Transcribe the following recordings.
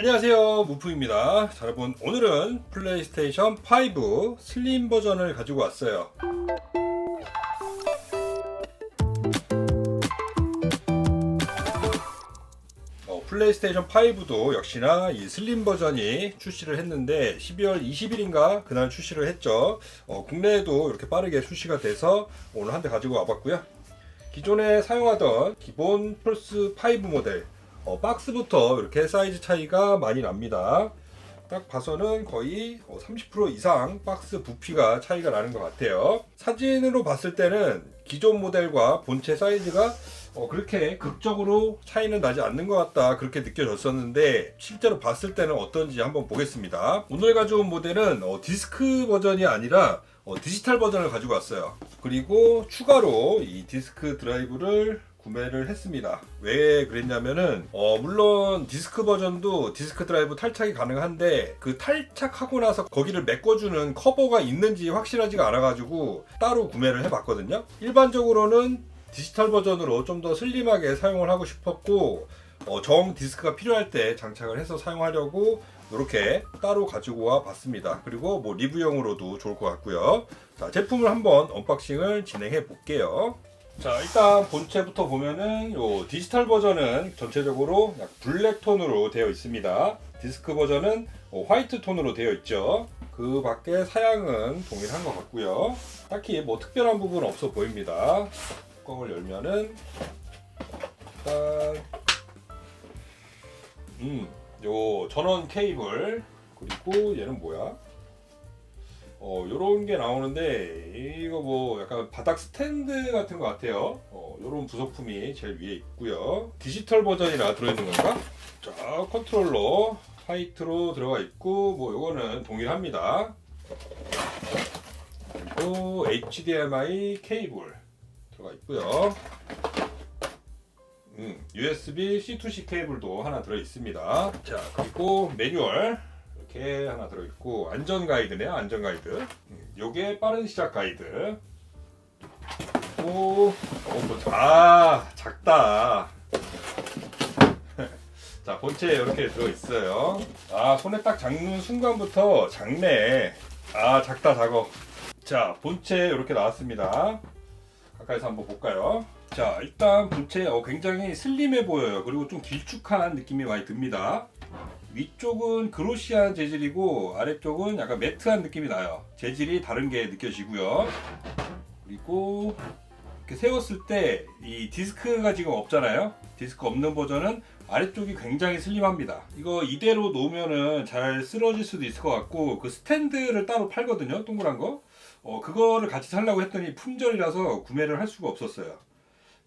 안녕하세요. 무프입니다. 자, 여러분 오늘은 플레이스테이션 5 슬림 버전을 가지고 왔어요. 어, 플레이스테이션 5도 역시나 이 슬림 버전이 출시를 했는데 12월 20일인가 그날 출시를 했죠. 어, 국내에도 이렇게 빠르게 출시가 돼서 오늘 한 대 가지고 와봤고요. 기존에 사용하던 기본 플스 5 모델 어, 박스부터 이렇게 사이즈 차이가 많이 납니다. 딱 봐서는 거의 30% 이상 박스 부피가 차이가 나는 것 같아요. 사진으로 봤을 때는 기존 모델과 본체 사이즈가 어, 그렇게 극적으로 차이는 나지 않는 것 같다 그렇게 느껴졌었는데 실제로 봤을 때는 어떤지 한번 보겠습니다. 오늘 가져온 모델은 어, 디스크 버전이 아니라 어, 디지털 버전을 가지고 왔어요. 그리고 추가로 이 디스크 드라이브를 구매를 했습니다. 왜 그랬냐면은 어 물론 디스크 버전도 디스크 드라이브 탈착이 가능한데 그 탈착하고 나서 거기를 메꿔주는 커버가 있는지 확실하지가 않아가지고 따로 구매를 해봤거든요. 일반적으로는 디지털 버전으로 좀 더 슬림하게 사용을 하고 싶었고 어, 정 디스크가 필요할 때 장착을 해서 사용하려고 이렇게 따로 가지고 와 봤습니다. 그리고 뭐 리뷰용으로도 좋을 것 같고요. 자 제품을 한번 언박싱을 진행해 볼게요. 자 일단 본체부터 보면은 요 디지털 버전은 전체적으로 약 블랙 톤으로 되어 있습니다. 디스크 버전은 어, 화이트 톤으로 되어 있죠. 그 밖에 사양은 동일한 것 같고요. 딱히 뭐 특별한 부분은 없어 보입니다. 뚜껑을 열면은 일단 음요 전원 케이블 그리고 얘는 뭐야? 어, 요런 게 나오는데, 이거 뭐 약간 바닥 스탠드 같은 것 같아요. 어, 요런 부속품이 제일 위에 있고요. 디지털 버전이라 들어있는 건가? 자, 컨트롤러 화이트로 들어가 있고, 뭐 요거는 동일합니다. 그리고 HDMI 케이블 들어가 있고요. 음, USB C2C 케이블도 하나 들어 있습니다. 자, 그리고 매뉴얼 이렇게 하나 들어있고 안전 가이드네요 안전 가이드. 음, 요게 빠른 시작 가이드. 그리고 어, 뭐, 아 작다. 자 본체에 이렇게 들어있어요. 아 손에 딱 잡는 순간부터 작네. 아 작다 작어. 자 본체 이렇게 나왔습니다. 가까이서 한번 볼까요? 자 일단 본체 어, 굉장히 슬림해 보여요. 그리고 좀 길쭉한 느낌이 많이 듭니다 위쪽은 그로시한 재질이고 아래쪽은 약간 매트한 느낌이 나요. 재질이 다른 게 느껴지고요. 그리고 이렇게 세웠을 때 이 디스크가 지금 없잖아요. 디스크 없는 버전은 아래쪽이 굉장히 슬림합니다. 이거 이대로 놓으면은 잘 쓰러질 수도 있을 것 같고 그 스탠드를 따로 팔거든요. 동그란 거. 어, 그거를 같이 살려고 했더니 품절이라서 구매를 할 수가 없었어요.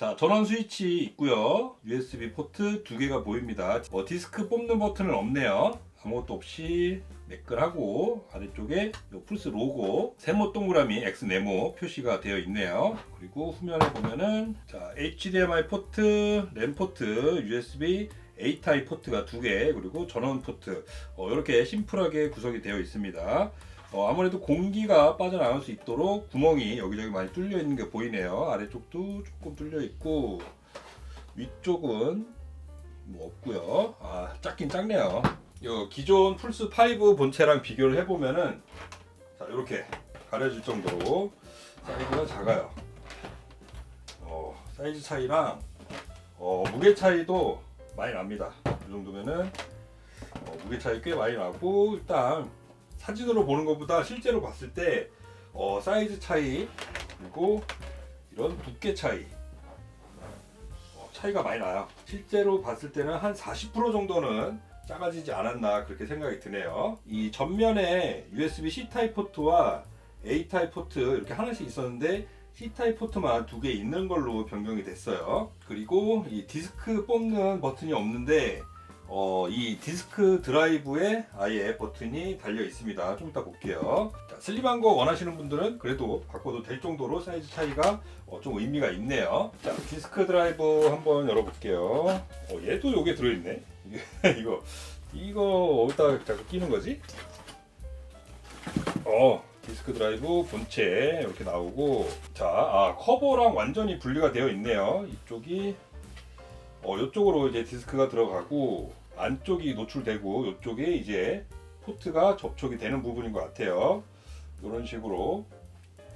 자, 전원 스위치 있고요. USB 포트 두 개가 보입니다. 어, 디스크 뽑는 버튼은 없네요. 아무것도 없이 매끌하고 아래쪽에 요 플스 로고 세모 동그라미 X 네모 표시가 되어 있네요. 그리고 후면에 보면은 자, HDMI 포트, 램 포트, USB A 타입 포트가 두 개, 그리고 전원 포트 어, 이렇게 심플하게 구성이 되어 있습니다. 어, 아무래도 공기가 빠져나갈 수 있도록 구멍이 여기저기 많이 뚫려 있는 게 보이네요. 아래쪽도 조금 뚫려 있고 위쪽은 뭐 없고요. 아 작긴 작네요. 요 기존 플스 5 본체랑 비교를 해보면은 자 이렇게 가려질 정도로 사이즈가 작아요. 어, 사이즈 차이랑 어, 무게 차이도 많이 납니다. 이 정도면은 어, 무게 차이 꽤 많이 나고 일단 사진으로 보는 것보다 실제로 봤을 때 어, 사이즈 차이 그리고 이런 두께 차이 어, 차이가 많이 나요. 실제로 봤을 때는 한 40% 정도는 작아지지 않았나 그렇게 생각이 드네요. 이 전면에 USB C 타입 포트와 A 타입 포트 이렇게 하나씩 있었는데 C 타입 포트만 두 개 있는 걸로 변경이 됐어요. 그리고 이 디스크 뽑는 버튼이 없는데 어, 이 디스크 드라이브에 아예 버튼이 달려 있습니다. 좀 이따 볼게요. 자, 슬림한 거 원하시는 분들은 그래도 바꿔도 될 정도로 사이즈 차이가 어, 좀 의미가 있네요. 자, 디스크 드라이브 한번 열어볼게요. 어, 얘도 요게 들어있네. 이거 이거 어디다 자꾸 끼는 거지? 어, 디스크 드라이브 본체 이렇게 나오고 자, 아, 커버랑 완전히 분리가 되어 있네요. 이쪽이 어, 이쪽으로 이제 디스크가 들어가고 안쪽이 노출되고 이쪽에 이제 포트가 접촉이 되는 부분인 것 같아요. 이런 식으로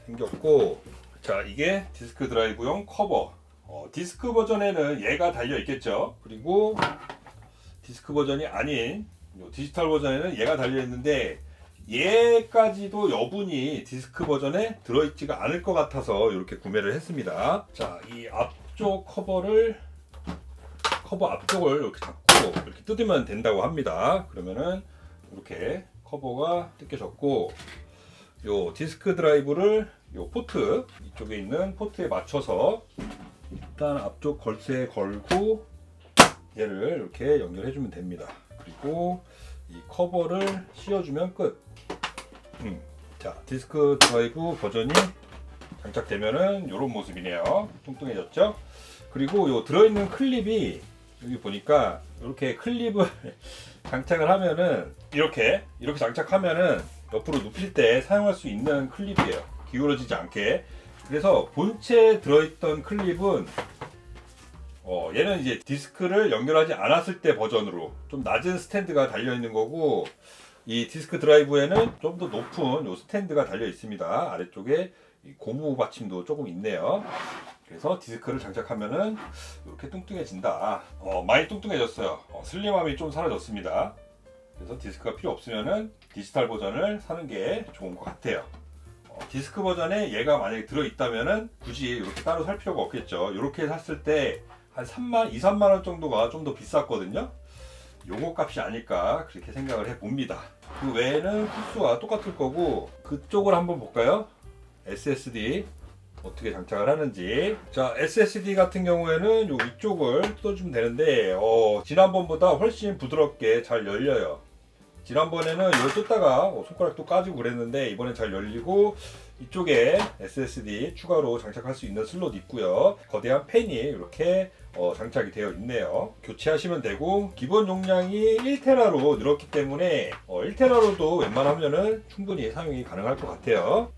생겼고 자 이게 디스크 드라이브용 커버 어, 디스크 버전에는 얘가 달려 있겠죠. 그리고 디스크 버전이 아닌 요 디지털 버전에는 얘가 달려 있는데 얘까지도 여분이 디스크 버전에 들어있지가 않을 것 같아서 이렇게 구매를 했습니다. 자, 이 앞쪽 커버를 커버 앞쪽을 이렇게 잡 고 이렇게 뜯으면 된다고 합니다. 그러면은 이렇게 커버가 뜯겨졌고 요 디스크 드라이브를 요 포트 이쪽에 있는 포트에 맞춰서 일단 앞쪽 걸쇠에 걸고 얘를 이렇게 연결해 주면 됩니다. 그리고 이 커버를 씌워주면 끝. 음, 자 디스크 드라이브 버전이 장착되면은 이런 모습이네요. 뚱뚱해졌죠? 그리고 요 들어있는 클립이 여기 보니까 이렇게 클립을 장착을 하면은 이렇게 이렇게 장착하면은 옆으로 눕힐 때 사용할 수 있는 클립이에요. 기울어지지 않게. 그래서 본체에 들어있던 클립은 어, 얘는 이제 디스크를 연결하지 않았을 때 버전으로 좀 낮은 스탠드가 달려 있는 거고 이 디스크 드라이브에는 좀 더 높은 요 스탠드가 달려 있습니다. 아래쪽에 이 고무 받침도 조금 있네요. 그래서 디스크를 장착하면은 이렇게 뚱뚱해진다. 어, 많이 뚱뚱해졌어요. 어, 슬림함이 좀 사라졌습니다. 그래서 디스크가 필요 없으면은 디지털 버전을 사는 게 좋은 것 같아요. 어, 디스크 버전에 얘가 만약에 들어있다면은 굳이 이렇게 따로 살 필요가 없겠죠. 이렇게 샀을 때 한 3만, 2, 3만 원 정도가 좀 더 비쌌거든요. 요거 값이 아닐까 그렇게 생각을 해 봅니다. 그 외에는 코스와 똑같을 거고 그쪽을 한번 볼까요? SSD 어떻게 장착을 하는지. 자, SSD 같은 경우에는 요 위쪽을 뜯어주면 되는데 어, 지난번보다 훨씬 부드럽게 잘 열려요. 지난번에는 이걸 뜯다가 어, 손가락도 까지고 그랬는데 이번엔 잘 열리고 이쪽에 SSD 추가로 장착할 수 있는 슬롯 있고요. 거대한 팬이 이렇게 어, 장착이 되어 있네요. 교체하시면 되고 기본 용량이 1테라로 늘었기 때문에 어, 1테라로도 웬만하면은 충분히 사용이 가능할 것 같아요.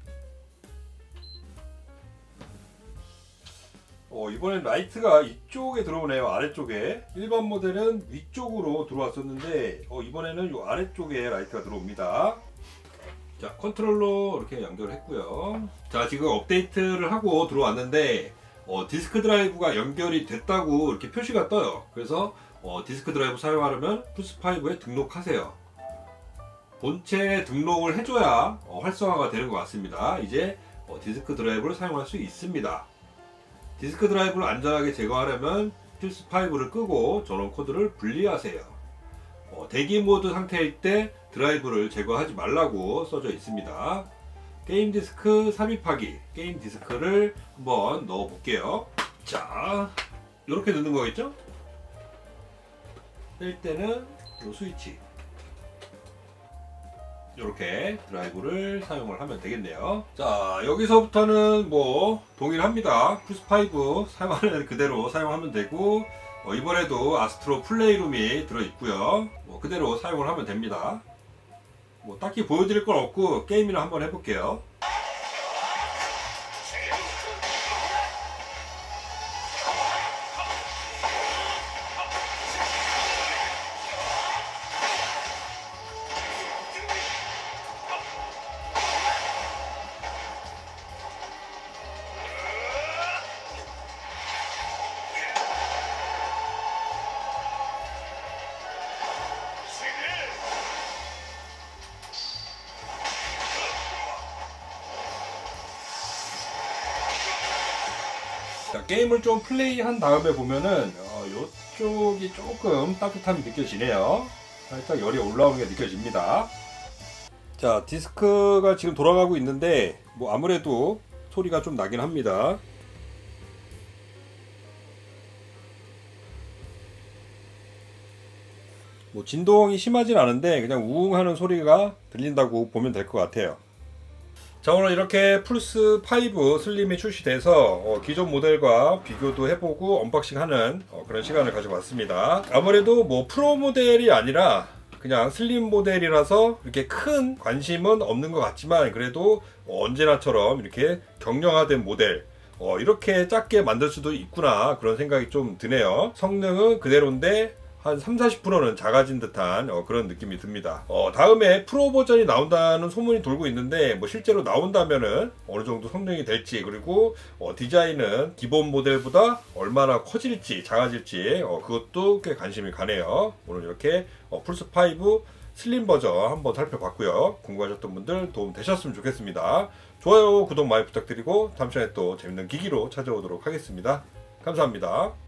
어, 이번엔 라이트가 이쪽에 들어오네요. 아래쪽에. 일반 모델은 위쪽으로 들어왔었는데 어, 이번에는 이 아래쪽에 라이트가 들어옵니다. 자, 컨트롤러 이렇게 연결했고요. 자, 지금 업데이트를 하고 들어왔는데 어, 디스크 드라이브가 연결이 됐다고 이렇게 표시가 떠요. 그래서 어, 디스크 드라이브 사용하려면 플스5에 등록하세요. 본체 등록을 해줘야 어, 활성화가 되는 것 같습니다. 이제 어, 디스크 드라이브를 사용할 수 있습니다. 디스크 드라이브를 안전하게 제거하려면 플스5를 끄고 전원 코드를 분리하세요. 어, 대기 모드 상태일 때 드라이브를 제거하지 말라고 써져 있습니다. 게임 디스크 삽입하기 게임 디스크를 한번 넣어 볼게요. 자, 이렇게 넣는 거겠죠? 뺄 때는 이 스위치 이렇게 드라이브를 사용을 하면 되겠네요. 자, 여기서부터는 뭐 동일합니다. 플스5 사용하는 그대로 사용하면 되고 어, 이번에도 아스트로 플레이룸이 들어있고요. 뭐 그대로 사용을 하면 됩니다. 뭐 딱히 보여드릴 건 없고 게임이나 한번 해볼게요. 자, 게임을 좀 플레이한 다음에 보면은 어, 이쪽이 조금 따뜻함이 느껴지네요. 살짝 열이 올라오는 게 느껴집니다. 자, 디스크가 지금 돌아가고 있는데 뭐 아무래도 소리가 좀 나긴 합니다. 뭐 진동이 심하진 않은데 그냥 우웅하는 소리가 들린다고 보면 될 것 같아요. 자 오늘 이렇게 플스 5 슬림이 출시돼서 어, 기존 모델과 비교도 해보고 언박싱하는 어, 그런 시간을 가져봤습니다. 아무래도 뭐 프로 모델이 아니라 그냥 슬림 모델이라서 이렇게 큰 관심은 없는 것 같지만 그래도 어, 언제나처럼 이렇게 경량화된 모델 어, 이렇게 작게 만들 수도 있구나 그런 생각이 좀 드네요. 성능은 그대로인데 한 3, 40%는 작아진 듯한 어, 그런 느낌이 듭니다. 어, 다음에 프로 버전이 나온다는 소문이 돌고 있는데 뭐 실제로 나온다면은 어느 정도 성능이 될지 그리고 어, 디자인은 기본 모델보다 얼마나 커질지 작아질지 어, 그것도 꽤 관심이 가네요. 오늘 이렇게 어, 플스 5 슬림 버전 한번 살펴봤고요. 궁금하셨던 분들 도움 되셨으면 좋겠습니다. 좋아요, 구독 많이 부탁드리고 다음 시간에 또 재밌는 기기로 찾아오도록 하겠습니다. 감사합니다.